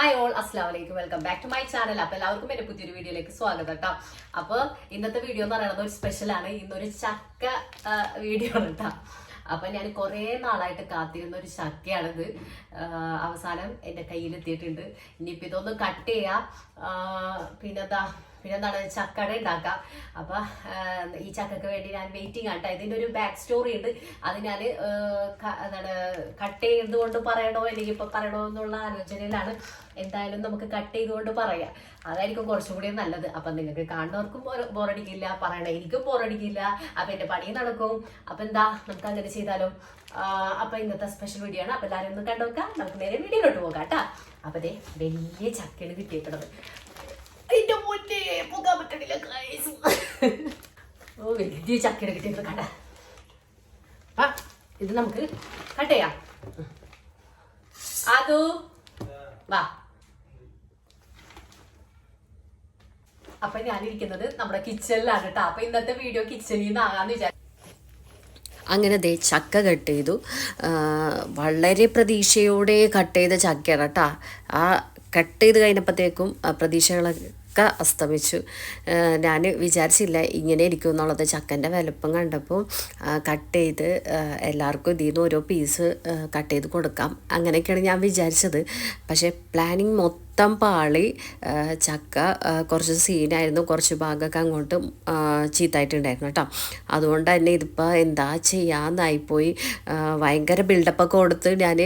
Hi all അസ്ലാമലൈക്കും welcome back to my channel അപ്പൊ എല്ലാവർക്കും എന്റെ പുതിയൊരു വീഡിയോയിലേക്ക് സ്വാഗതം കേട്ടോ. അപ്പൊ ഇന്നത്തെ വീഡിയോ എന്ന് പറയുന്നത് ഒരു സ്പെഷ്യൽ ആണ്. ഇന്നൊരു ചക്ക വീഡിയോ ആണ് കേട്ടോ. അപ്പൊ ഞാൻ കുറേ നാളായിട്ട് കാത്തിരുന്ന ഒരു ചക്കയാണിത്. അവസാനം എന്റെ കയ്യിൽ എത്തിയിട്ടുണ്ട് ഇനിയിപ്പോ ഇതൊന്ന് കട്ട് ചെയ്യാം. ആ, പിന്നെന്താ പിന്നെന്താണ് ചക്കട ഉണ്ടാക്കാം അപ്പൊ ഈ ചക്കക്ക് വേണ്ടി ഞാൻ വെയിറ്റിംഗ് ആട്ടോ ഇതിന്റെ ഒരു ബാക്ക് സ്റ്റോറി ഉണ്ട്. അത് ഞാൻ എന്താണ് കട്ട് ചെയ്തുകൊണ്ട് പറയണോ അല്ലെങ്കിൽ ഇപ്പൊ പറയണോ എന്നുള്ള ആലോചനയിലാണ് എന്തായാലും നമുക്ക് കട്ട് ചെയ്തുകൊണ്ട് പറയാം. അതായിരിക്കും കുറച്ചും കൂടി നല്ലത്. അപ്പൊ നിങ്ങൾക്ക് കാണുന്നവർക്കും ബോറടിക്കില്ല. പറയണ എനിക്കും ബോറടിക്കില്ല. അപ്പൊ എന്റെ പണി നടക്കും. അപ്പൊ എന്താ നമുക്ക് അങ്ങനെ ചെയ്താലോ? അപ്പൊ ഇന്നത്തെ സ്പെഷ്യൽ വീഡിയോ ആണ്. അപ്പൊ എല്ലാവരും ഒന്ന് കണ്ടു നോക്കാം. നമുക്ക് നേരെ വീഡിയോയിലോട്ട് പോകാം കേട്ടാ അപ്പൊ ദേ വലിയ ചക്കയാണ് കിട്ടിയിട്ടുള്ളത്. അതിന്റെ മുന്നേ പോകാൻ പറ്റണില്ല. ഓ വലിയ ചക്കയുടെ കിട്ടിയത് കട. ആ ഇത് നമുക്ക് കട്ട് ചെയ്യാം. അതോ വാ. അപ്പൊ ഞാനിരിക്കുന്നത് നമ്മുടെ കിച്ചണിലാണ് കേട്ടോ. അപ്പൊ ഇന്നത്തെ വീഡിയോ കിച്ചണിൽ നിന്നാകാന്ന് വിചാരിച്ചു അങ്ങനെ ദേ ചക്ക കട്ട് ചെയ്തു. വളരെ പ്രതീക്ഷയോടെ കട്ട് ചെയ്ത ചക്കയാണ് കേട്ടോ. ആ കട്ട് ചെയ്ത് കഴിഞ്ഞപ്പോഴത്തേക്കും ആ പ്രതീക്ഷകളൊക്കെ അസ്തമിച്ചു. ഞാൻ വിചാരിച്ചില്ല ഇങ്ങനെ ഇരിക്കും എന്നുള്ളത്. ചക്കന്റെ വലുപ്പം കണ്ടപ്പോൾ കട്ട് ചെയ്ത് എല്ലാവർക്കും ഇതിൽ നിന്ന് ഓരോ പീസ് കട്ട് ചെയ്ത് കൊടുക്കാം. അങ്ങനെയൊക്കെയാണ് ഞാൻ വിചാരിച്ചത്. പക്ഷേ പ്ലാനിങ് മൊത്തം പാളി ആ, ചക്ക കുറച്ച് സീനായിരുന്നു. കുറച്ച് ഭാഗമൊക്കെ അങ്ങോട്ട് ചീത്തായിട്ടുണ്ടായിരുന്നു കേട്ടോ. അതുകൊണ്ട് തന്നെ ഇതിപ്പോൾ എന്താ ചെയ്യാന്നായിപ്പോയി. ആ, ഭയങ്കര ബിൽഡപ്പൊക്കെ കൊടുത്ത് ഞാൻ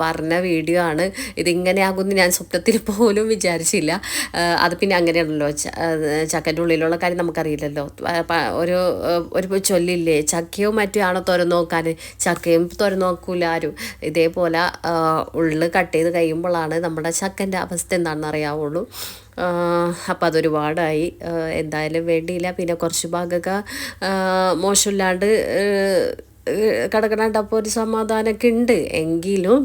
പറഞ്ഞ വീഡിയോ ആണ്. ഇതിങ്ങനെയാകുമെന്ന് ഞാൻ സ്വപ്നത്തിൽ പോലും വിചാരിച്ചില്ല. അത് പിന്നെ അങ്ങനെയാണല്ലോ. ചക്കന്റെ ഉള്ളിലുള്ള കാര്യം നമുക്കറിയില്ലല്ലോ. ഒരു ഒരു ചൊല്ലില്ലേ? ചക്കയോ മറ്റോ ആണോ തുറന്നു നോക്കാൻ ചക്കയും തുറന്നു നോക്കൂല ആരും ഇതേപോലെ ഉള്ളിൽ ഉള്ളു കട്ട് ചെയ്ത് കഴിയുമ്പോഴാണ് നമ്മുടെ ചക്കന്റെ അവസ്ഥ എന്താണെന്ന് അറിയാവുള്ളൂ. അപ്പോൾ അതൊരുപാടായി. എന്തായാലും വേണ്ടിയില്ല. പിന്നെ കുറച്ച് ഭാഗമൊക്കെ മോശമില്ലാണ്ട് അപ്പോൾ ഒരു സമാധാനമൊക്കെ ഉണ്ട്. എങ്കിലും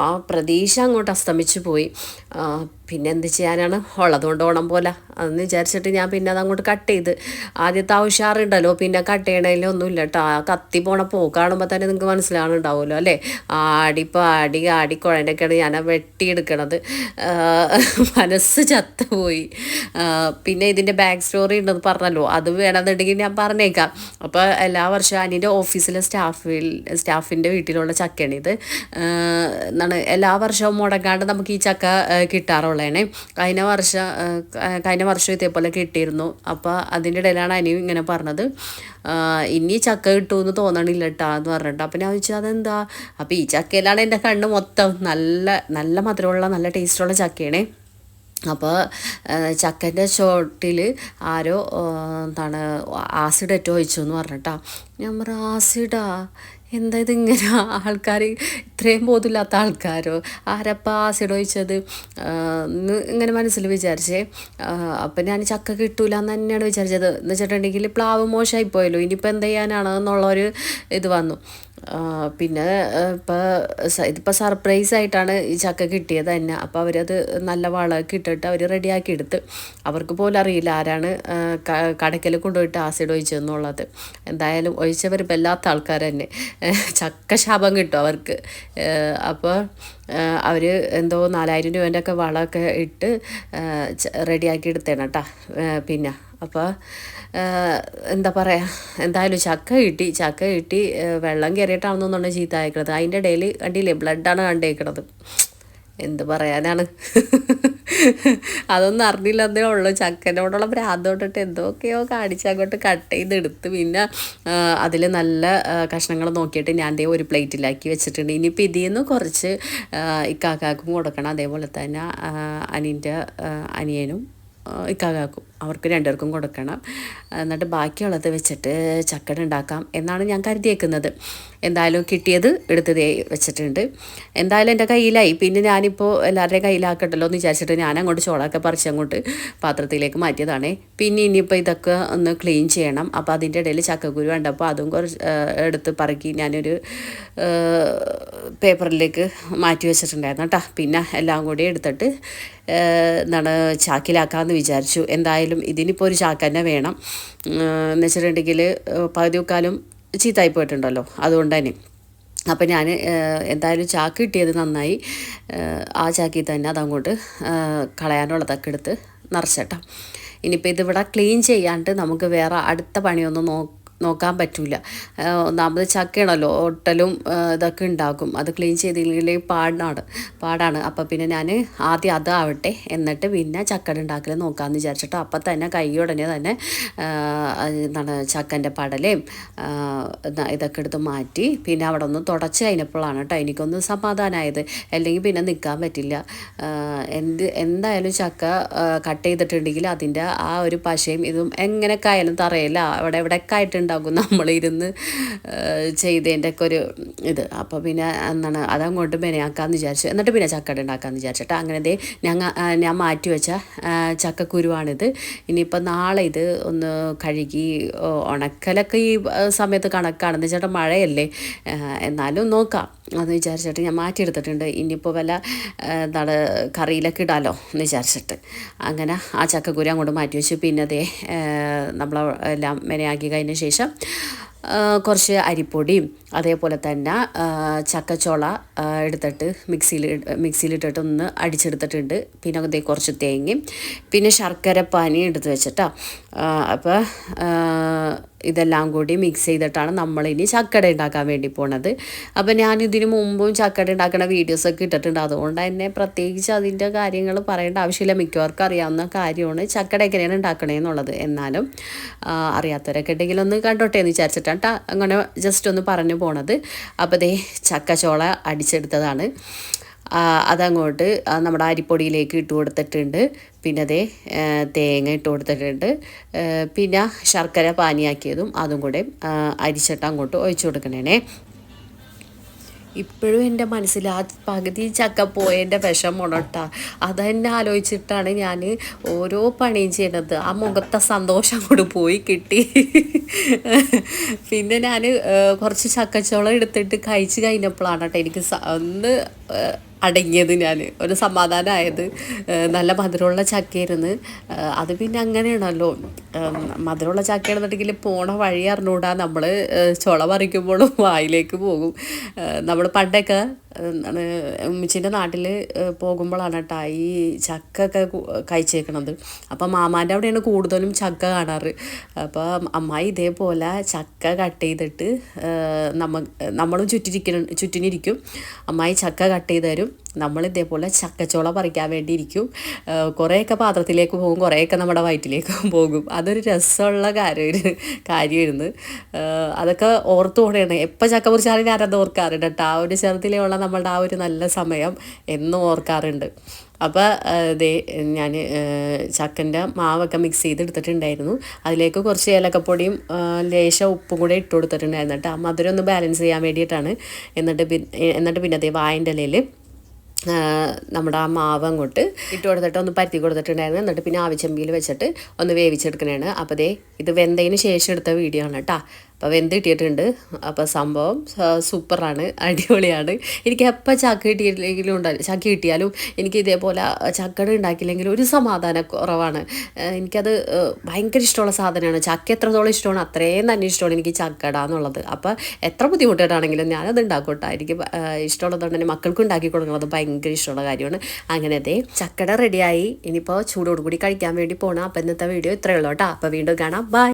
ആ, പ്രതീക്ഷ അങ്ങോട്ട് അസ്തമിച്ചു പോയി. പിന്നെ എന്ത് ചെയ്യാനാണ്? ഉള്ളതുകൊണ്ട് ഓണം പോലെ. അതെന്ന് വിചാരിച്ചിട്ട് ഞാൻ പിന്നെ അത് അങ്ങോട്ട് കട്ട് ചെയ്ത്. ആദ്യത്തെ ആ ഉഷാറുണ്ടല്ലോ പിന്നെ കട്ട് ഒന്നും ഇല്ല കേട്ടോ ആ കത്തി പോണ പോ കാണുമ്പോൾ തന്നെ നിങ്ങൾക്ക് മനസ്സിലാവുന്നുണ്ടാവുമല്ലോ അല്ലേ? ആടി പാടി ആടി കുഴന്റെയൊക്കെയാണ് ഞാൻ വെട്ടിയെടുക്കണത്. മനസ്സ് ചത്തുപോയി. പോയി പിന്നെ ഇതിന്റെ ബാക്ക് സ്റ്റോറി ഉണ്ടെന്ന് പറഞ്ഞല്ലോ അത് വേണമെന്നുണ്ടെങ്കിൽ ഞാൻ പറഞ്ഞേക്കാം. അപ്പോൾ എല്ലാ വർഷവും അനിന്റെ ഓഫീസിലെ സ്റ്റാഫിൽ സ്റ്റാഫിന്റെ വീട്ടിലുള്ള ചക്കയാണിത്. എന്താണ് എല്ലാ വർഷവും മുടങ്ങാണ്ട് നമുക്ക് ഈ ചക്ക ആ, കിട്ടാറുള്ളതാണ് കഴിഞ്ഞ വർഷ കഴിഞ്ഞ വർഷം ഇതേപോലെ കിട്ടിയിരുന്നു. അപ്പോൾ അതിന്റെ ഇടയിലാണ് അനിയും ഇങ്ങനെ പറഞ്ഞത്. ഇനി ചക്ക കിട്ടുമെന്ന് തോന്നണില്ല കേട്ടാ എന്ന് പറഞ്ഞിട്ട്. അപ്പം ഞാൻ ചോദിച്ചു അതെന്താ? അപ്പോൾ ഈ ചക്കയിലാണ് എന്റെ കണ്ണ് മൊത്തം. നല്ല നല്ല മധുരമുള്ള നല്ല ടേസ്റ്റുള്ള ചക്കയാണേ. അപ്പോൾ ചക്കന്റെ ചോട്ടിൽ ആരോ എന്താണ് ആസിഡ് ഏറ്റവും ഒഴിച്ചു എന്ന് പറഞ്ഞിട്ടാ. ഞാൻ പറ ആസിഡാ? എന്താ ഇതിങ്ങനെ? ആൾക്കാർ ഇത്രയും ബോധമില്ലാത്ത ആൾക്കാരോ? ആരപ്പ ആസിഡ് ഒഴിച്ചത്? ഇങ്ങനെ മനസ്സിൽ വിചാരിച്ചേ. അപ്പം ഞാൻ ചക്ക കിട്ടൂല എന്ന് തന്നെയാണ് വിചാരിച്ചത്. എന്ന് വെച്ചിട്ടുണ്ടെങ്കിൽ പ്ലാവ് മോശമായി പോയല്ലോ ഇനിയിപ്പോൾ എന്ത് ചെയ്യാനാണ്? എന്നുള്ളൊരു ഇത് വന്നു. പിന്നെ ഇപ്പോൾ ഇതിപ്പോൾ സർപ്രൈസ് ആയിട്ടാണ് ഈ ചക്ക കിട്ടിയത് തന്നെ. അപ്പോൾ അവരത് നല്ല വളമൊക്കെ ഇട്ടിട്ട് അവർ റെഡിയാക്കി എടുത്ത്. അവർക്ക് പോലും അറിയില്ല ആരാണ് കടയ്ക്കൽ കൊണ്ടുപോയിട്ട് ആസിഡ് ഒഴിച്ചതെന്നുള്ളത് എന്തായാലും ഒഴിച്ചവർ വല്ലാത്ത ആൾക്കാർ തന്നെ. ചക്ക ശാപം കിട്ടും അവർക്ക്. അപ്പോൾ അവർ എന്തോ നാലായിരം രൂപേന്റെ ഒക്കെ വളമൊക്കെ ഇട്ട് റെഡിയാക്കി എടുത്തേണം കേട്ടോ. പിന്നെ അപ്പോൾ എന്താ പറയുക എന്തായാലും ചക്ക കിട്ടി ചക്ക കിട്ടി വെള്ളം കയറിയിട്ടാണെന്നൊന്നാണ് ചീത്ത അയക്കണത് അതിന്റെ ഇടയിൽ കണ്ടില്ലേ ബ്ലഡാണ് കണ്ടേക്കണത്. എന്ത് പറയാനാണ്? അതൊന്നും അറിഞ്ഞില്ലെന്നേ ഉള്ളൂ. ചക്കനോടുള്ള ഭ്രാന്ത് തൊട്ടിട്ട് എന്തൊക്കെയോ കാണിച്ച് അങ്ങോട്ട് കട്ട് ചെയ്തെടുത്ത് പിന്നെ അതിൽ നല്ല കഷ്ണങ്ങൾ നോക്കിയിട്ട് ഞാൻ ദേ ഒരു പ്ലേറ്റിലാക്കി വെച്ചിട്ടുണ്ട്. ഇനിയിപ്പോൾ ഇതിൽ നിന്ന് കുറച്ച് ഇക്കാക്കാക്കും കൊടുക്കണം. അതേപോലെ തന്നെ അനിന്റെ അനിയനും ഇക്കാക്കാക്കും. അവർക്ക് രണ്ടുപേർക്കും കൊടുക്കണം. എന്നിട്ട് ബാക്കിയുള്ളത് വെച്ചിട്ട് ചക്കട ഉണ്ടാക്കാം എന്നാണ് ഞാൻ കരുതിയേക്കുന്നത്. എന്തായാലും കിട്ടിയത് എടുത്ത് വെച്ചിട്ടുണ്ട്. എന്തായാലും എന്റെ കയ്യിലായി. പിന്നെ ഞാനിപ്പോൾ എല്ലാവരുടെയും കയ്യിലാക്കട്ടല്ലോ എന്ന് വിചാരിച്ചിട്ട് ഞാൻ അങ്ങോട്ട് ചോളൊക്കെ പറിച്ച് അങ്ങോട്ട് പാത്രത്തിലേക്ക് മാറ്റിയതാണേ. പിന്നെ ഇനിയിപ്പോൾ ഇതൊക്കെ ഒന്ന് ക്ലീൻ ചെയ്യണം. അപ്പോൾ അതിന്റെ ഇടയിൽ ചക്കക്കുരു കണ്ടപ്പോൾ അതും കുറച്ച് എടുത്ത് പറക്കി ഞാനൊരു പേപ്പറിലേക്ക് മാറ്റി വെച്ചിട്ടുണ്ടായിരുന്നു കേട്ടോ. പിന്നെ എല്ലാം കൂടി എടുത്തിട്ട് എന്താണ് ചാക്കിലാക്കാമെന്ന് വിചാരിച്ചു. എന്തായാലും ഇതിനിപ്പോൾ ഒരു ചാക്ക് തന്നെ വേണം. എന്ന് വെച്ചിട്ടുണ്ടെങ്കിൽ പകുതി ചീത്തായി പോയിട്ടുണ്ടല്ലോ അതുകൊണ്ട് തന്നെ അപ്പം ഞാൻ എന്തായാലും ചാക്ക് കിട്ടിയത് നന്നായി. ആ ചാക്കിൽ തന്നെ അതങ്ങോട്ട് കളയാനുള്ളതൊക്കെ എടുത്ത് നിറച്ചേട്ടാ. ഇനിയിപ്പോൾ ഇതിവിടെ ക്ലീൻ ചെയ്യാണ്ട് നമുക്ക് വേറെ അടുത്ത പണിയൊന്നും നോ നോക്കാൻ പറ്റില്ല ഒന്നാമത് ചക്കയാണല്ലോ ഒട്ടലും ഇതൊക്കെ ഉണ്ടാകും. അത് ക്ലീൻ ചെയ്തില്ലെങ്കിൽ പാടാണ് പാടാണ്. അപ്പോൾ പിന്നെ ഞാൻ ആദ്യം അതാവട്ടെ എന്നിട്ട് പിന്നെ ചക്കട ഉണ്ടാക്കൽ നോക്കാമെന്ന് വിചാരിച്ചിട്ട് അപ്പം തന്നെ കൈ ഉടനെ തന്നെ എന്താണ് ചക്കന്റെ പടലയും ഇതൊക്കെ എടുത്ത് മാറ്റി പിന്നെ അവിടെ ഒന്ന് തുടച്ച് കഴിഞ്ഞപ്പോഴാണ് കേട്ടോ എനിക്കൊന്ന് സമാധാനമായത് അല്ലെങ്കിൽ പിന്നെ നിൽക്കാൻ പറ്റില്ല. എന്ത് എന്തായാലും ചക്ക കട്ട് ചെയ്തിട്ടുണ്ടെങ്കിൽ അതിന്റെ ആ ഒരു പശയും ഇതും എങ്ങനെയൊക്കെ ആയാലും തറയില്ല അവിടെ എവിടെയൊക്കെ ആയിട്ടുണ്ടാകും നമ്മളിരുന്ന് ചെയ്തതിന്റെ ഒക്കെ ഒരു ഇത്. അപ്പോൾ പിന്നെ എന്താണ് അതങ്ങോട്ട് മെനയാക്കാമെന്ന് വിചാരിച്ചു. എന്നിട്ട് പിന്നെ ചക്കട ഉണ്ടാക്കാമെന്ന് വിചാരിച്ചിട്ട്. അങ്ങനെ ഞങ്ങൾ ഞാൻ മാറ്റി വെച്ച ചക്കക്കുരുവാണിത്. ഇനിയിപ്പോൾ നാളെ ഇത് ഒന്ന് കഴുകി ഉണക്കലൊക്കെ ഈ സമയത്ത് കണക്കാണെന്ന് വെച്ചാൽ മഴയല്ലേ? എന്നാലും നോക്കാം. എന്ന് വിചാരിച്ചിട്ട് ഞാൻ മാറ്റിയെടുത്തിട്ടുണ്ട്. ഇനിയിപ്പോൾ വല്ല എന്താണ് കറിയിലൊക്കെ ഇടാലോ എന്ന് വിചാരിച്ചിട്ട്. അങ്ങനെ ആ ചക്കക്കുരു അങ്ങോട്ട് മാറ്റി വെച്ചു. പിന്നെ അതേ നമ്മൾ എല്ലാം മെനയാക്കി കഴിഞ്ഞ ശേഷം കുറച്ച് അരിപ്പൊടിയും അതേപോലെ തന്നെ ചക്കച്ചോള എടുത്തിട്ട് മിക്സിയിൽ മിക്സിയിലിട്ടിട്ട് ഒന്ന് അടിച്ചെടുത്തിട്ടുണ്ട്. പിന്നെ അതേ കുറച്ച് തേങ്ങയും പിന്നെ ശർക്കര പാനി എടുത്ത് വെച്ചിട്ടാണ് അപ്പോൾ ഇതെല്ലാം കൂടി മിക്സ് ചെയ്തിട്ടാണ് നമ്മളിനി ചക്കട ഉണ്ടാക്കാൻ വേണ്ടി പോണത്. അപ്പോൾ ഞാൻ ഇതിന് മുമ്പും ചക്കട ഉണ്ടാക്കുന്ന വീഡിയോസൊക്കെ ഇട്ടിട്ടുണ്ട്. അതുകൊണ്ട് തന്നെ പ്രത്യേകിച്ച് അതിന്റെ കാര്യങ്ങൾ പറയേണ്ട ആവശ്യമില്ല. മിക്കവർക്കും അറിയാവുന്ന കാര്യമാണ് ചക്കട എങ്ങനെയാണ് ഉണ്ടാക്കണേ എന്നുള്ളത്. എന്നാലും അറിയാത്തവരൊക്കെ ഉണ്ടെങ്കിൽ ഒന്ന് കണ്ടോട്ടെ എന്ന് വിചാരിച്ചിട്ടാണ് ട്ടാ അങ്ങനെ ജസ്റ്റ് ഒന്ന് പറഞ്ഞു പോണത്. അപ്പോൾ ദേ ചക്കച്ചോള അടിച്ചെടുത്തതാണ്. അതങ്ങോട്ട് നമ്മുടെ അരിപ്പൊടിയിലേക്ക് ഇട്ട് കൊടുത്തിട്ടുണ്ട്. പിന്നെ അതേ തേങ്ങ ഇട്ട് കൊടുത്തിട്ടുണ്ട്. പിന്നെ ശർക്കര പാനിയാക്കിയതും അതും കൂടെ അരിച്ചിട്ട് അങ്ങോട്ട് ഒഴിച്ചു കൊടുക്കണേ ഇപ്പോഴും എന്റെ മനസ്സിൽ ആ പകുതി ചക്ക പോയതിന്റെ വിഷമണട്ടാ അതെന്നെ ആലോചിച്ചിട്ടാണ് ഞാൻ ഓരോ പണിയും ചെയ്യുന്നത്. ആ മുഖത്തെ സന്തോഷം കൂടി പോയി കിട്ടി. പിന്നെ ഞാൻ കുറച്ച് ചക്കച്ചോളം എടുത്തിട്ട് കഴിച്ച് കഴിഞ്ഞപ്പോഴാണ് കേട്ടോ എനിക്ക് ഒന്ന് അടങ്ങിയത് ഞാൻ. ഒരു സമാധാനമായത് നല്ല മധുരമുള്ള ചക്കയായിരുന്നു. അത് പിന്നെ അങ്ങനെയാണല്ലോ. മധുരമുള്ള ചക്കയാണെന്നുണ്ടെങ്കിൽ പോണ വഴി അറിഞ്ഞുകൂടാ. നമ്മൾ ചുള പറിക്കുമ്പോഴും വായിലേക്ക് പോകും. നമ്മൾ പണ്ടൊക്കെ എന്താണ് ഉമ്മച്ചിന്റെ നാട്ടിൽ പോകുമ്പോഴാണ് കേട്ടോ ഈ ചക്ക ഒക്കെ കഴിച്ചേക്കണത്. അപ്പം മാമാന്റെ അവിടെയാണ് കൂടുതലും ചക്ക കാണാറ്. അപ്പോൾ അമ്മായി ഇതേപോലെ ചക്ക കട്ട് ചെയ്തിട്ട് നമ്മ നമ്മളും ചുറ്റിരിക്കണം ചുറ്റിനിരിക്കും. അമ്മായി ചക്ക കട്ട് ചെയ്ത് തരും. നമ്മൾ ഇതേപോലെ ചക്കച്ചോള പറിക്കാൻ വേണ്ടിയിരിക്കും. കുറേയൊക്കെ പാത്രത്തിലേക്ക് പോകും കുറേയൊക്കെ നമ്മുടെ വയറ്റിലേക്ക് പോകും. അതൊരു രസമുള്ള കാര്യം കാര്യമായിരുന്നു. അതൊക്കെ ഓർത്ത് പോകണേ എപ്പോൾ ചക്ക മുറിച്ചാലും ഞാനത് ഓർക്കാറുണ്ട് കേട്ടോ. ആ ഒരു ചെറുതിലെയുള്ള നമ്മളുടെ ആ ഒരു നല്ല സമയം എന്നും ഓർക്കാറുണ്ട്. അപ്പോൾ ദേ ഞാൻ ചക്കന്റെ മാവൊക്കെ മിക്സ് ചെയ്തെടുത്തിട്ടുണ്ടായിരുന്നു. അതിലേക്ക് കുറച്ച് ഏലക്കപ്പൊടിയും ലേശം ഉപ്പും കൂടെ ഇട്ട് കൊടുത്തിട്ടുണ്ടായിരുന്നു കേട്ടോ മധുരം ഒന്ന് ബാലൻസ് ചെയ്യാൻ വേണ്ടിയിട്ടാണ്. എന്നിട്ട് എന്നിട്ട് പിന്നെ അതേ വായന്റെ ഇലയിൽ നമ്മുടെ ആ മാവ് അങ്ങോട്ട് ഇട്ട് കൊടുത്തിട്ട് ഒന്ന് പരത്തി കൊടുത്തിട്ടുണ്ടായിരുന്നു. എന്നിട്ട് പിന്നെ ആവിച്ചമ്പിയിൽ വെച്ചിട്ട് ഒന്ന് വേവിച്ചെടുക്കണേണ്. അപ്പോൾ ദേ ഇത് വെന്തതിന് ശേഷം എടുത്ത വീഡിയോ ആണ് കേട്ടോ അപ്പോൾ വെന്ത് കിട്ടിയിട്ടുണ്ട്. അപ്പോൾ സംഭവം സൂപ്പറാണ്. അടിപൊളിയാണ്. എനിക്ക് എപ്പോൾ ചക്ക കിട്ടിയില്ലെങ്കിലും ഉണ്ടായി ചക്ക കിട്ടിയാലും എനിക്ക് ഇതേപോലെ ചക്കട ഉണ്ടാക്കിയില്ലെങ്കിലും ഒരു സമാധാന കുറവാണ്. എനിക്കത് ഭയങ്കര ഇഷ്ടമുള്ള സാധനമാണ്. ചക്ക എത്രത്തോളം ഇഷ്ടമാണ് അത്രയും തന്നെ ഇഷ്ടമാണ് എനിക്ക് ചക്കട എന്നുള്ളത്. അപ്പോൾ എത്ര ബുദ്ധിമുട്ടായിട്ടാണെങ്കിലും ഞാനത് ഉണ്ടാക്കും എനിക്ക് ഇഷ്ടമുള്ളതുകൊണ്ട് തന്നെ മക്കൾക്ക് ഉണ്ടാക്കി കൊടുക്കുന്നത് ഭയങ്കര ഇഷ്ടമുള്ള കാര്യമാണ്. അങ്ങനെ അതെ ചക്കട റെഡിയായി ഇനിയിപ്പോൾ ചൂടോടുകൂടി കഴിക്കാൻ വേണ്ടി പോകണം അപ്പോൾ ഇന്നത്തെ വീഡിയോ ഇത്രയേ ഉള്ളൂ കേട്ടോ. അപ്പോൾ വീണ്ടും കാണാം. ബൈ